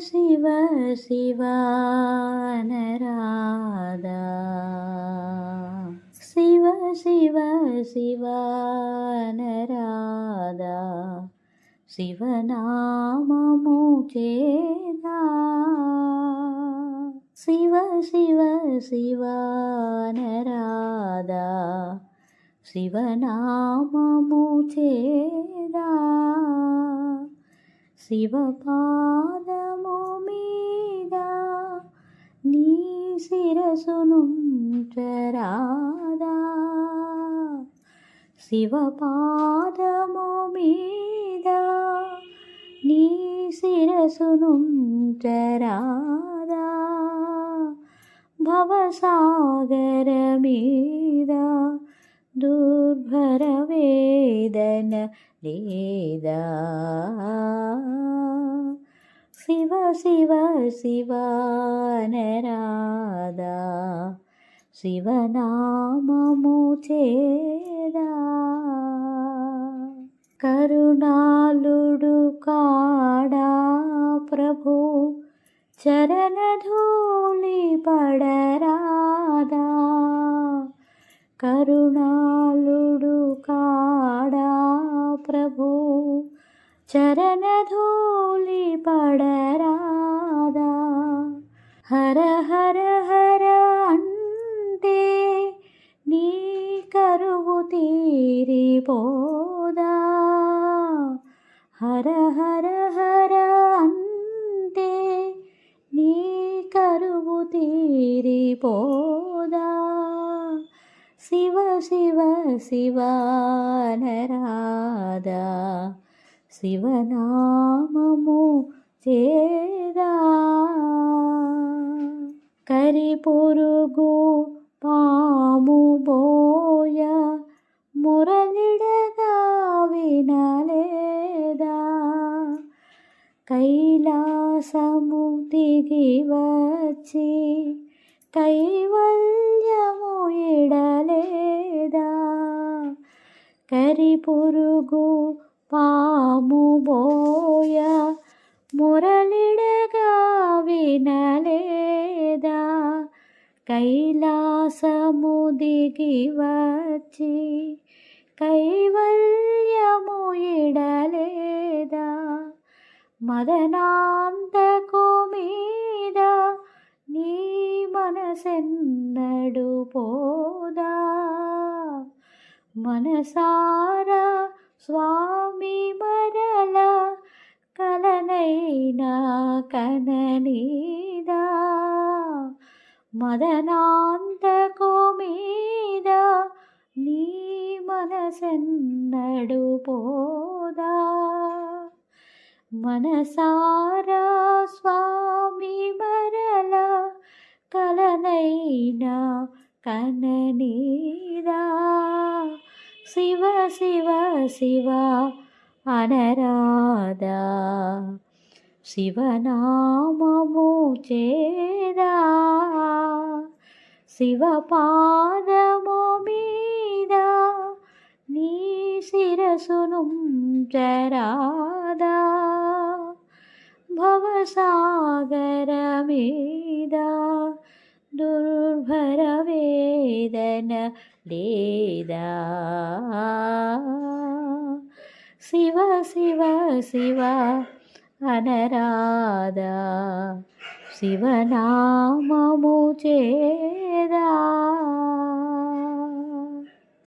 శివ శివ నరాదా శివ శివ శివ నరాదా శివనామము చేదా. శివ శివ శివ నరాదా శివనామము చేదా. శివపాదము మీద నీ శిరసును చరాదా శివపాదము మీద నీ శిరసును చరాదా భవసాగర మీద దుర్భర వేదన లేదా శివ శివ శివ శివనామము చేదా. కరుణాలుడు కాడా ప్రభు చరణధూళి పడరాదా. కరుణాలుడు కాడా ప్రభు చరణధూళి పడరాదా. హర హర హర అంటే నీ కరువు తీరిపోదా. హర హర హర అంటే నీ కరువు తీరిపోదా. శివ శివ శివానరాధ శివనామము చేదా? కరి పురుగు పాము బోయ మురళిడగా వినలేదా? కైలాసము దిగి వచ్చి కైవల్యము ఎడలేదా కరి పురుగు పాము బోయా మురళిడగా వినలేదా? కైలాసము దిగి వచ్చి కైవల్యము ఇడలేదా? మదనాంతకు మీద నీ మనసెన్నడు పోదా? మనసారా స్వామి మరలా కననీదా మదనాంతకు మీద నీ మనసెన్నడు పోదా. మనసారా స్వామి మరల కలనైనా కననీదా. శివ శివ శివ అనరాదా. శివనామము చేదా శివపాదము మీద నీ శిరసును చరాదా భవసాగర మీద దుర్భర వేదన లేదా. శివ శివ శివ అనరాదా. శివనామము చేదా.